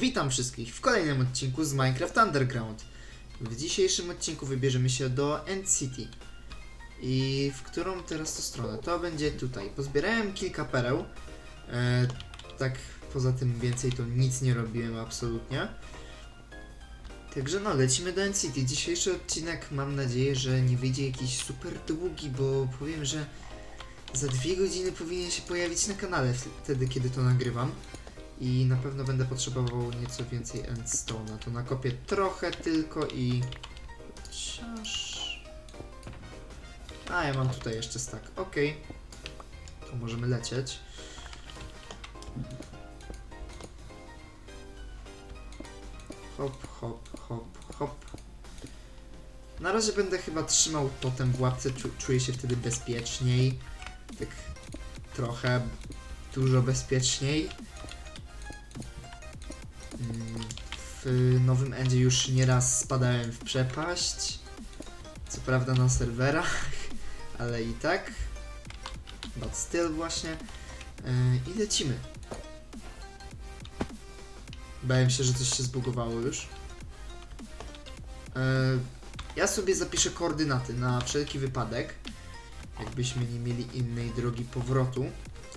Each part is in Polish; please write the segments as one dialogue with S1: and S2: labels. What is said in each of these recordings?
S1: Witam wszystkich w kolejnym odcinku z Minecraft Underground. W dzisiejszym odcinku wybierzemy się do End City. I w którą teraz to stronę? To będzie tutaj. Pozbierałem kilka pereł. E, tak poza tym więcej to nic nie robiłem absolutnie. Także no, lecimy do End City. Dzisiejszy odcinek mam nadzieję, że nie wyjdzie jakiś super długi, bo powiem, że za dwie godziny powinien się pojawić na kanale wtedy, kiedy to nagrywam. I na pewno będę potrzebował nieco więcej endstone'a. To nakopię trochę tylko i... Chociaż... A, ja mam tutaj jeszcze stack. Okej. To możemy lecieć. Hop, hop, hop, hop. Na razie będę chyba trzymał potem w łapce, czu, czuję się wtedy bezpieczniej. Tak trochę, dużo bezpieczniej. W nowym endzie już nieraz spadałem w przepaść. Co prawda na serwerach, ale i tak. But still właśnie. Yy, I lecimy. Bałem się, że coś się zbugowało już. Yy, ja sobie zapiszę koordynaty na wszelki wypadek. Jakbyśmy nie mieli innej drogi powrotu.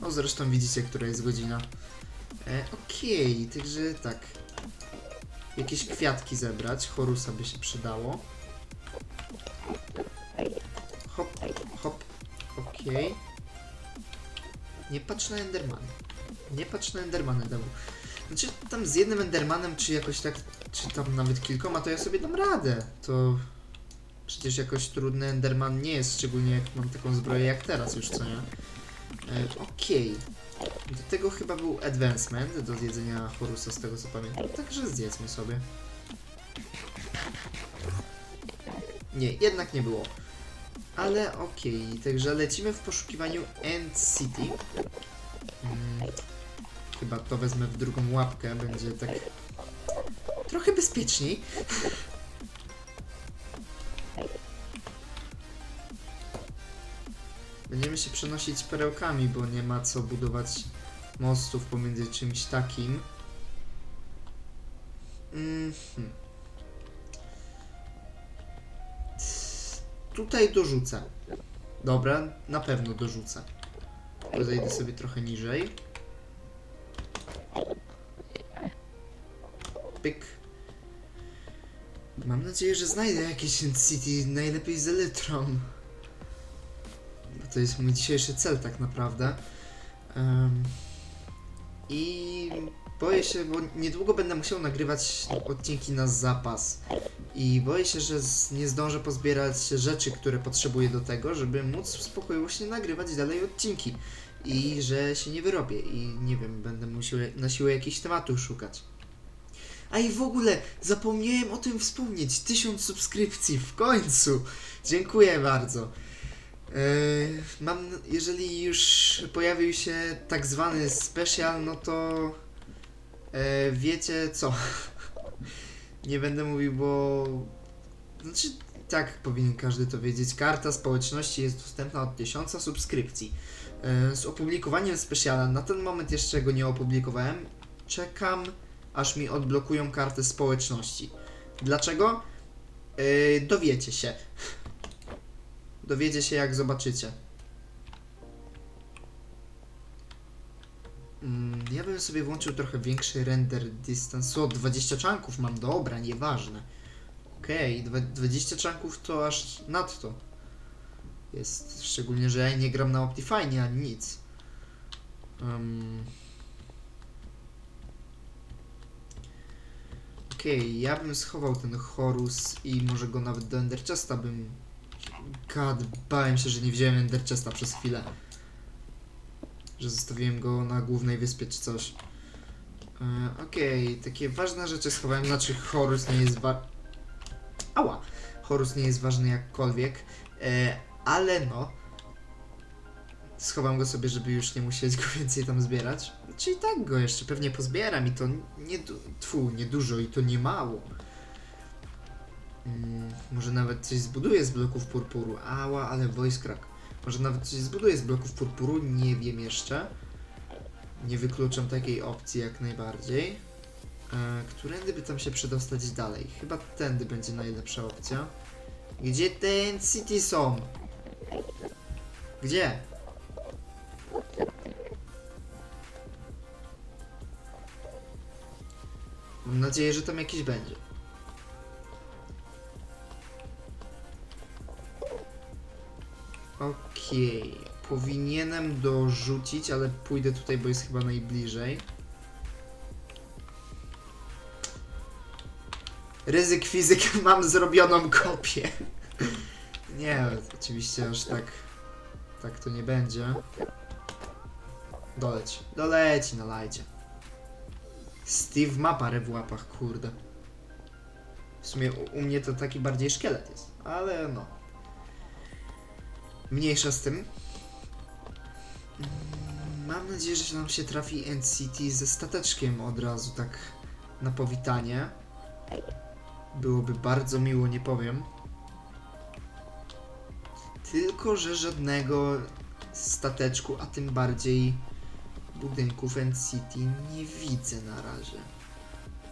S1: O, zresztą widzicie, która jest godzina. E, Okej, także tak. Jakieś kwiatki zebrać. Horusa by się przydało. Hop, hop. Okej. Nie patrz na Endermany. Nie patrz na Endermany, Dewu. Znaczy, tam z jednym Endermanem, czy jakoś tak, czy tam nawet kilkoma, to ja sobie dam radę. To przecież jakoś trudny Enderman nie jest, szczególnie jak mam taką zbroję jak teraz już, co nie? E, Okej. Do tego chyba był advancement do zjedzenia Horusa, z tego co pamiętam. Także zjedzmy sobie. Nie, jednak nie było. Ale okej, także lecimy w poszukiwaniu End City. Mm, chyba to wezmę w drugą łapkę, będzie tak trochę bezpieczniej. Będziemy się przenosić perełkami, bo nie ma co budować mostów pomiędzy czymś takim. Mhm. Tutaj dorzucę. Dobra, na pewno dorzucę. Zejdę sobie trochę niżej. Pyk. Mam nadzieję, że znajdę jakieś City, najlepiej z Elytron. Bo to jest mój dzisiejszy cel tak naprawdę. Em, I boję się, bo niedługo będę musiał nagrywać odcinki na zapas. I boję się, że nie zdążę pozbierać rzeczy, które potrzebuję do tego, żeby móc w spokoju się nagrywać dalej odcinki. I że się nie wyrobię. I nie wiem, będę musiał na siłę jakichś tematów szukać. A i w ogóle zapomniałem o tym wspomnieć. Tysiąc subskrypcji w końcu. Dziękuję bardzo. Yy, mam, jeżeli już pojawił się tak zwany special, no to yy, wiecie co? Nie będę mówił, bo znaczy tak powinien każdy to wiedzieć. Karta społeczności jest dostępna od 1000 subskrypcji. Yy, z opublikowaniem speciala na ten moment jeszcze go nie opublikowałem. Czekam, aż mi odblokują kartę społeczności. Dlaczego? Yy, dowiecie się. Dowiecie się jak zobaczycie. Mm, ja bym sobie włączył trochę większy render distance. O, 20 czanków mam, dobra, nieważne. Okej, okay, 20 czanków to aż nadto. Jest, szczególnie, że ja nie gram na Optifine ani nic. Um. Okej, okay, ja bym schował ten Horus i może go nawet do Ender Chesta bym God, bałem się, że nie wziąłem Ender Chesta przez chwilę. Że zostawiłem go na głównej wyspie czy coś. E, Okej, takie ważne rzeczy schowałem, znaczy Horus nie jest wa... Ała! Horus nie jest ważny jakkolwiek, e, ale no... Schowam go sobie, żeby już nie musieć go więcej tam zbierać. Znaczy i tak go jeszcze pewnie pozbieram i to nie... Tfu, nie dużo i to nie mało. Mm, może nawet coś zbuduję z bloków purpuru. Ała, ale voice. Może nawet coś zbuduję z bloków purpuru, nie wiem jeszcze. Nie wykluczam takiej opcji jak najbardziej. E, którędy by tam się przedostać dalej? Chyba tędy będzie najlepsza opcja. Gdzie te City są? Gdzie? Mam nadzieję, że tam jakiś będzie. Okej. Powinienem dorzucić, ale pójdę tutaj, bo jest chyba najbliżej. Ryzyk fizyk, mam zrobioną kopię. Nie, oczywiście aż tak. Tak to nie będzie. Doleć. Doleci na lajcie. Steve ma parę w łapach, kurde. W sumie u, u mnie to taki bardziej szkielet jest, ale no. Mniejsza z tym. Mm, Mam nadzieję, że nam się trafi NCT ze stateczkiem od razu, tak na powitanie. Byłoby bardzo miło, nie powiem. Tylko, że żadnego stateczku, a tym bardziej budynków NCT nie widzę na razie.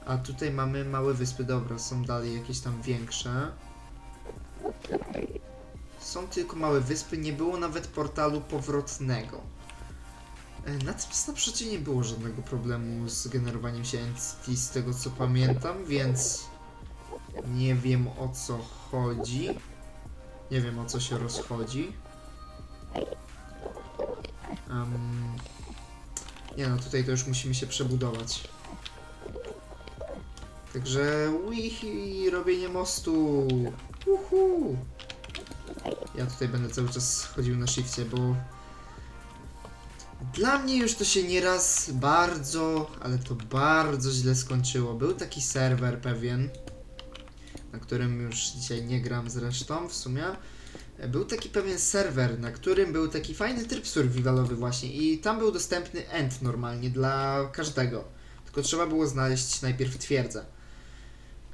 S1: A tutaj mamy małe wyspy, dobra, są dalej jakieś tam większe. Są tylko małe wyspy, nie było nawet portalu powrotnego. E, Na snapshocie nie było żadnego problemu z generowaniem się NCT z tego co pamiętam, więc nie wiem o co chodzi. Nie wiem o co się rozchodzi. Em, nie no, tutaj to już musimy się przebudować. Także wihi, robienie mostu. Uhu. Ja tutaj będę cały czas chodził na shifcie, bo dla mnie już to się nieraz bardzo, ale to bardzo źle skończyło. Był taki serwer pewien, na którym już dzisiaj nie gram zresztą w sumie. Był taki pewien serwer, na którym był taki fajny tryb survivalowy właśnie i tam był dostępny end normalnie dla każdego. Tylko trzeba było znaleźć najpierw twierdzę.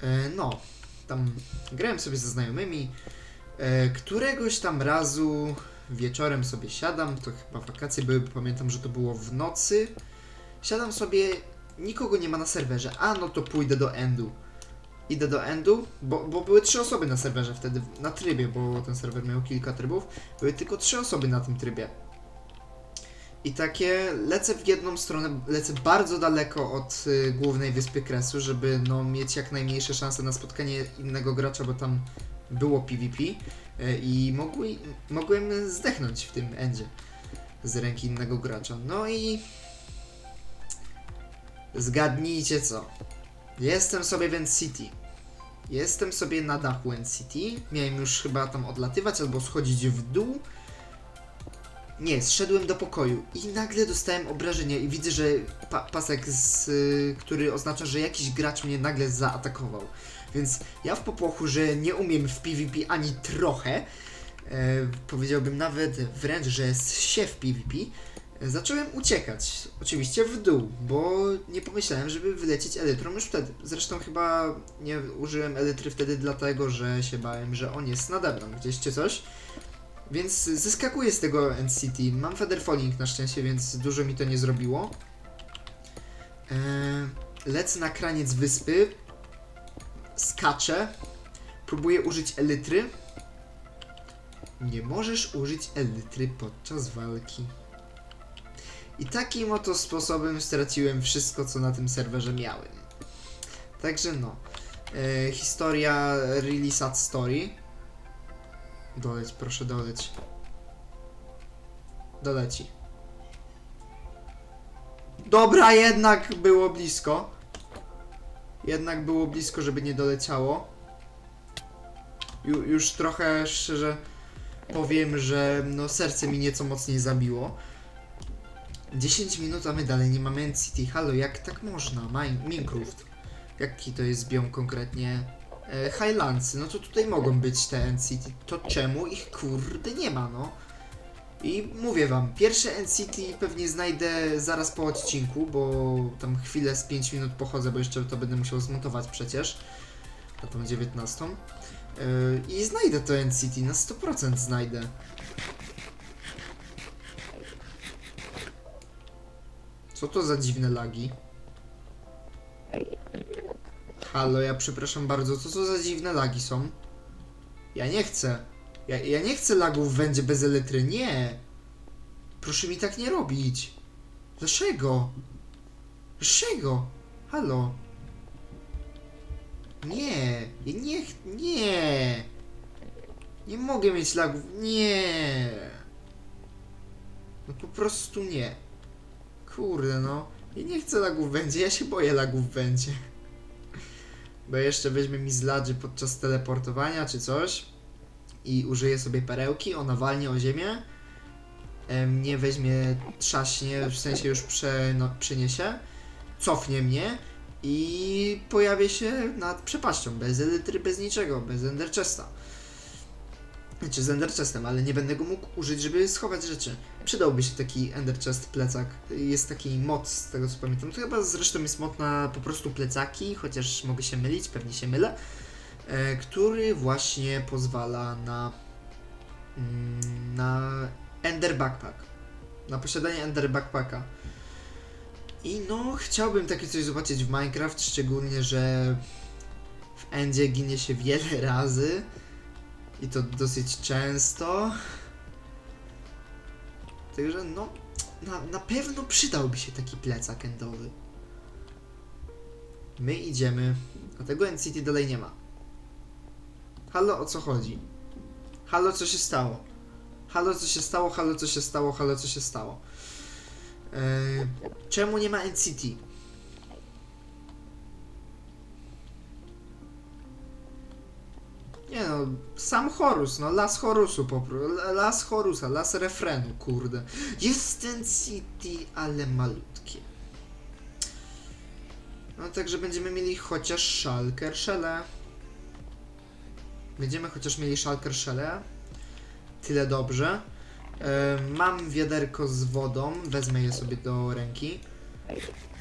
S1: E, No, tam grałem sobie ze znajomymi. E, Któregoś tam razu wieczorem sobie siadam, to chyba wakacje były, pamiętam, że to było w nocy. Siadam sobie, nikogo nie ma na serwerze, a no to pójdę do endu. Idę do endu, bo, bo były trzy osoby na serwerze wtedy, na trybie, bo ten serwer miał kilka trybów. Były tylko trzy osoby na tym trybie. I takie lecę w jedną stronę, lecę bardzo daleko od y, głównej wyspy Kresu, żeby no, mieć jak najmniejsze szanse na spotkanie innego gracza, bo tam było PvP y, i mogły, mogłem zdechnąć w tym endzie z ręki innego gracza. No i zgadnijcie co. Jestem sobie w N-City. Jestem sobie na dachu N-City. Miałem już chyba tam odlatywać albo schodzić w dół. Nie, zszedłem do pokoju i nagle dostałem obrażenia i widzę, że pa pasek, z, który oznacza, że jakiś gracz mnie nagle zaatakował. Więc ja w popłochu, że nie umiem w PvP ani trochę, e, powiedziałbym nawet wręcz, że się w PvP, e, zacząłem uciekać. Oczywiście w dół, bo nie pomyślałem, żeby wylecieć elytrą już wtedy. Zresztą chyba nie użyłem elytry wtedy dlatego, że się bałem, że on jest nade mną gdzieś czy coś. Więc zeskakuję z tego NCT. Mam feather falling na szczęście, więc dużo mi to nie zrobiło. Eee, lecę na kraniec wyspy. Skaczę. Próbuję użyć elytry. Nie możesz użyć elytry podczas walki. I takim oto sposobem straciłem wszystko, co na tym serwerze miałem. Także no. Eee, historia really sad story. Doleć, proszę doleć. Doleci. Dobra, jednak było blisko. Jednak było blisko, żeby nie doleciało. Ju, już trochę szczerze powiem, że no serce mi nieco mocniej zabiło. 10 minut, a my dalej nie mamy NCT. Halo, jak tak można? Mine, Minecraft. Jaki to jest biom konkretnie? e, Highlandsy, no to tutaj mogą być te NCT, to czemu ich kurde nie ma, no? I mówię wam, pierwsze NCT pewnie znajdę zaraz po odcinku, bo tam chwilę z 5 minut pochodzę, bo jeszcze to będę musiał zmontować przecież, na tą 19. Yy, I znajdę to NCT, na 100% znajdę. Co to za dziwne lagi? Halo, ja przepraszam bardzo, co to za dziwne lagi są? Ja nie chcę. Ja, ja nie chcę lagów w wędzie bez elektry, nie! Proszę mi tak nie robić. Dlaczego? Dlaczego? Halo? Nie, nie, nie. Nie mogę mieć lagów, nie. No po prostu nie. Kurde no, ja nie chcę lagów w wędzie, ja się boję lagów w wędzie. Bo jeszcze weźmie mi z ladży podczas teleportowania czy coś i użyje sobie perełki, ona walnie o ziemię, mnie weźmie, trzaśnie, w sensie już prze, no, przyniesie, cofnie mnie i pojawię się nad przepaścią, bez elitry, bez niczego, bez ender chesta. Znaczy z ender chestem, ale nie będę go mógł użyć, żeby schować rzeczy. Przydałby się taki ender chest plecak. Jest taki mod z tego co pamiętam. To chyba zresztą jest mod na po prostu plecaki, chociaż mogę się mylić, pewnie się mylę. E, który właśnie pozwala na mm, na Ender Backpack. Na posiadanie Ender Backpacka. I no, chciałbym takie coś zobaczyć w Minecraft, szczególnie, że w Endzie ginie się wiele razy i to dosyć często. Także no, na, na pewno przydałby się taki plecak endowy. My idziemy, a tego NCT dalej nie ma. Halo, o co chodzi? Halo, co się stało? Halo, co się stało? Halo, co się stało? Halo, co się stało? Eee, czemu nie ma NCT? Nie no, sam Horus, no las Horusu po las Horusa, las refrenu, kurde. Jest NCT, ale malutkie. No także będziemy mieli chociaż Shulker Shelle. Będziemy chociaż mieli Shulker Shelle. Tyle dobrze. E, mam wiaderko z wodą, wezmę je sobie do ręki.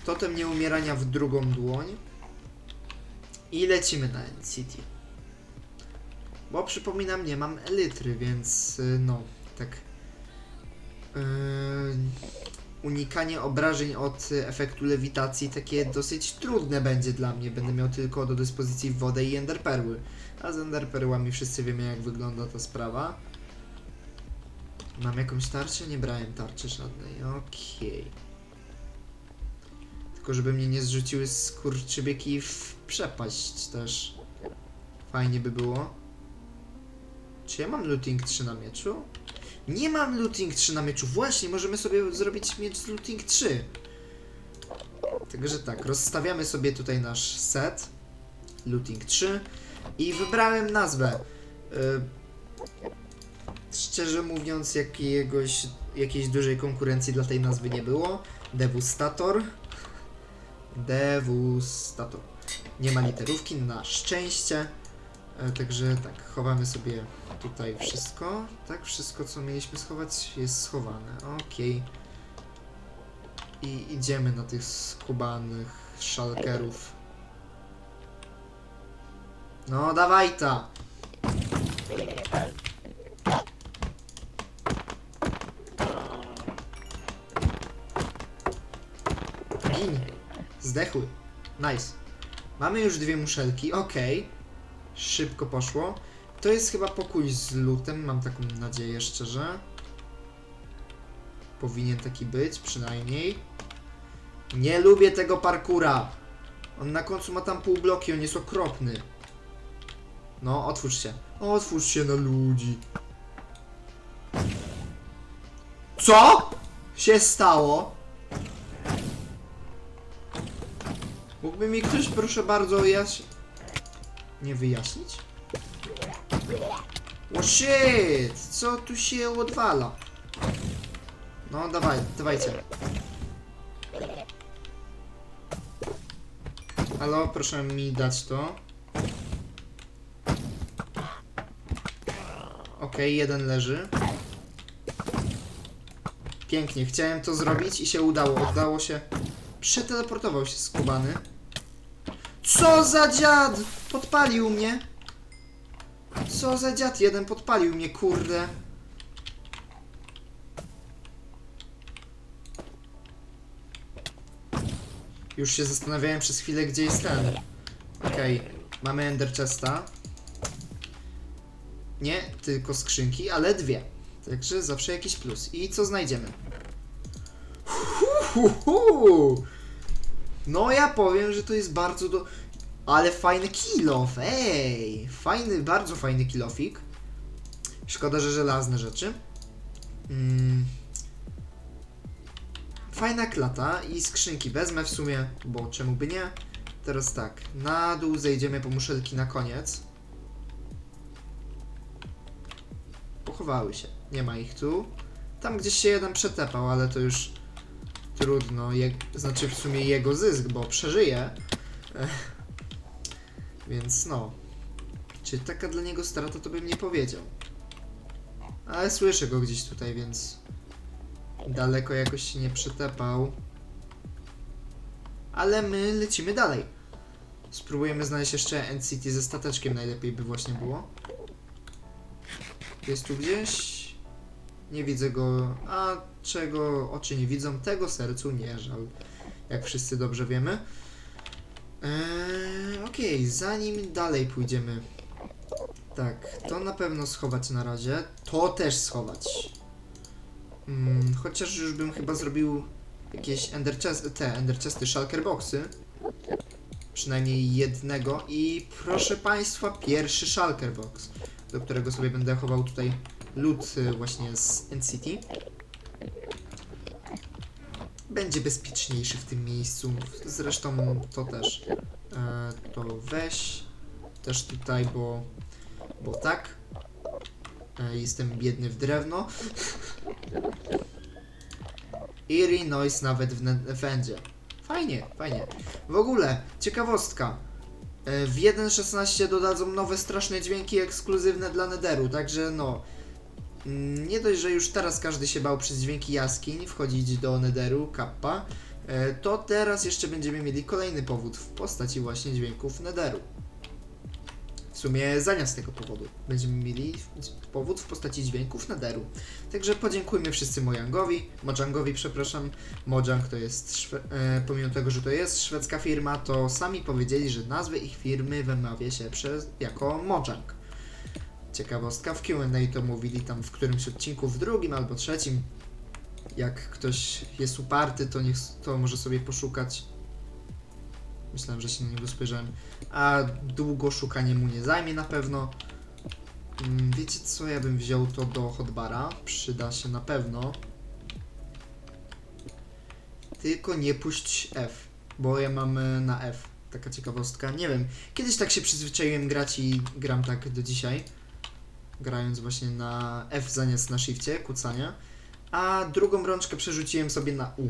S1: Totem nieumierania w drugą dłoń. I lecimy na NCT. Bo przypominam, nie mam elitry, więc y, no, tak. Yy, unikanie obrażeń od y, efektu lewitacji takie dosyć trudne będzie dla mnie. Będę miał tylko do dyspozycji wodę i enderperły. A z enderperłami wszyscy wiemy jak wygląda ta sprawa. Mam jakąś tarczę? Nie brałem tarczy żadnej. Okej. Tylko żeby mnie nie zrzuciły skurczybyki w przepaść też. Fajnie by było. Czy ja mam looting 3 na mieczu? Nie mam looting 3 na mieczu. Właśnie, możemy sobie zrobić miecz z looting 3. Także tak, rozstawiamy sobie tutaj nasz set. Looting 3. I wybrałem nazwę. Y, szczerze mówiąc, jakiegoś, jakiejś dużej konkurencji dla tej nazwy nie było. Devustator. Devustator. Nie ma literówki, na szczęście. E, Także tak, chowamy sobie tutaj wszystko. Tak, wszystko co mieliśmy schować jest schowane. Okej. I idziemy na tych skubanych szalkerów. No, dawaj ta! Gin. Zdechły. Nice. Mamy już dwie muszelki, okej. Szybko poszło. To jest chyba pokój z lutem, mam taką nadzieję szczerze. Powinien taki być, przynajmniej. Nie lubię tego parkura. On na końcu ma tam pół bloki, on jest okropny. No, otwórz się. Otwórz się na ludzi. Co? Się stało? Mógłby mi ktoś proszę bardzo jaśnić? Nie wyjaśnić? O shit! Co tu się odwala? No dawaj, dawajcie. Halo, proszę mi dać to. Okej, jeden leży. Pięknie, chciałem to zrobić i się udało. Udało się. Przeteleportował się skubany. Co za dziad! Podpalił mnie! Co za dziad jeden podpalił mnie, kurde. Już się zastanawiałem przez chwilę, gdzie jest ten. Okej, mamy Ender Chesta. Nie, tylko skrzynki, ale dwie. Także zawsze jakiś plus. I co znajdziemy? Hu, hu, hu. No ja powiem, że to jest bardzo do... Ale fajny kilof, ej! Fajny, bardzo fajny kilofik. Szkoda, że żelazne rzeczy. Mm. Fajna klata i skrzynki wezmę w sumie, bo czemu by nie? Teraz tak, na dół zejdziemy po muszelki na koniec. Pochowały się, nie ma ich tu. Tam gdzieś się jeden przetepał, ale to już trudno, je, znaczy w sumie jego zysk, bo przeżyje. Ech. Więc no, czy taka dla niego strata, to bym nie powiedział. Ale słyszę go gdzieś tutaj, więc daleko jakoś się nie przetepał. Ale my lecimy dalej. Spróbujemy znaleźć jeszcze NCT ze stateczkiem, najlepiej by właśnie było. Jest tu gdzieś? Nie widzę go. A czego oczy nie widzą, tego sercu nie żal. Jak wszyscy dobrze wiemy. Eee, Okej, zanim dalej pójdziemy. Tak, to na pewno schować na razie. To też schować. Mm, chociaż już bym chyba zrobił jakieś ender chest, te ender chesty shulker boxy. Przynajmniej jednego. I proszę Państwa, pierwszy shulker box, do którego sobie będę chował tutaj loot y, właśnie z NCT. Będzie bezpieczniejszy w tym miejscu. Zresztą to też. E, to weź też tutaj, bo, bo tak. E, jestem biedny w drewno. Eerie noise nawet w ne- w endzie. Fajnie, fajnie. W ogóle, ciekawostka. E, W 1.16 dodadzą nowe straszne dźwięki ekskluzywne dla Netheru, także no. Mm, Nie dość, że już teraz każdy się bał przez dźwięki jaskiń wchodzić do Netheru, kappa, e, to teraz jeszcze będziemy mieli kolejny powód w postaci właśnie dźwięków Netheru. W sumie zamiast tego powodu będziemy mieli powód w postaci dźwięków Netheru. Także podziękujmy wszyscy Mojangowi, Mojangowi, przepraszam. Mojang to jest, e, pomimo tego, że to jest szwedzka firma, to sami powiedzieli, że nazwę ich firmy wymawia się przez, jako Mojang. Ciekawostka, w Q&A to mówili tam w którymś odcinku, w drugim albo trzecim. Jak ktoś jest uparty, to niech to może sobie poszukać. Myślałem, że się na niego spojrzałem. A długo szukanie mu nie zajmie na pewno. Mm, Wiecie co, ja bym wziął to do hotbara. Przyda się na pewno. Tylko nie puść F, bo ja mam e, na F. Taka ciekawostka. Nie wiem, kiedyś tak się przyzwyczaiłem grać i gram tak do dzisiaj. Grając właśnie na F zamiast na shifcie, kucania. A drugą rączkę przerzuciłem sobie na U.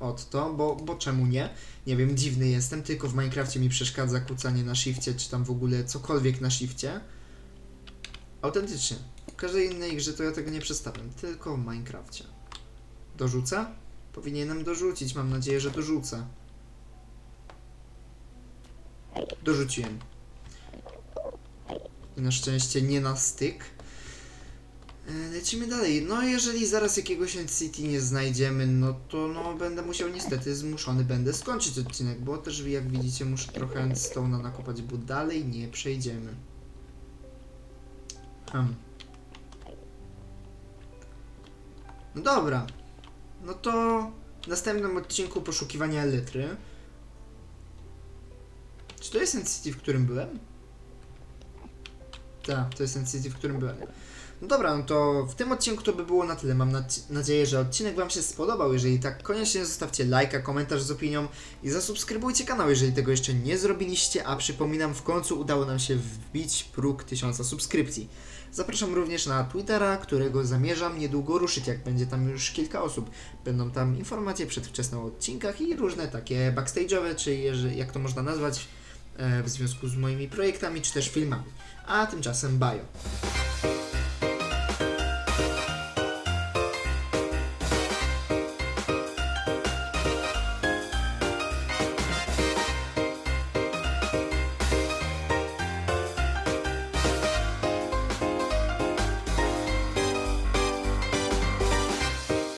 S1: Od to, bo, bo czemu nie? Nie wiem, dziwny jestem, tylko w Minecrafcie mi przeszkadza kucanie na shifcie, czy tam w ogóle cokolwiek na shifcie. Autentycznie. W każdej innej grze to ja tego nie przedstawiam, tylko w Minecrafcie. Dorzucę? Powinienem dorzucić, mam nadzieję, że dorzucę. Dorzuciłem. Na szczęście nie na styk. E, Lecimy dalej. No jeżeli zaraz jakiegoś NCT nie znajdziemy, no to no będę musiał niestety zmuszony będę skończyć odcinek, bo też jak widzicie muszę trochę Endstone'a nakopać, bo dalej nie przejdziemy. Hmm. No dobra. No to w następnym odcinku poszukiwania Elytry. Czy to jest NCT, w którym byłem? Tak, to jest NCT, w którym byłem. No dobra, no to w tym odcinku to by było na tyle. Mam nadzieję, że odcinek Wam się spodobał. Jeżeli tak, koniecznie zostawcie lajka, komentarz z opinią i zasubskrybujcie kanał, jeżeli tego jeszcze nie zrobiliście. A przypominam, w końcu udało nam się wbić próg 1000 subskrypcji. Zapraszam również na Twittera, którego zamierzam niedługo ruszyć, jak będzie tam już kilka osób. Będą tam informacje przedwczesne o odcinkach i różne takie backstage'owe, czy jak to można nazwać, w związku z moimi projektami, czy też filmami. A tymczasem bajo.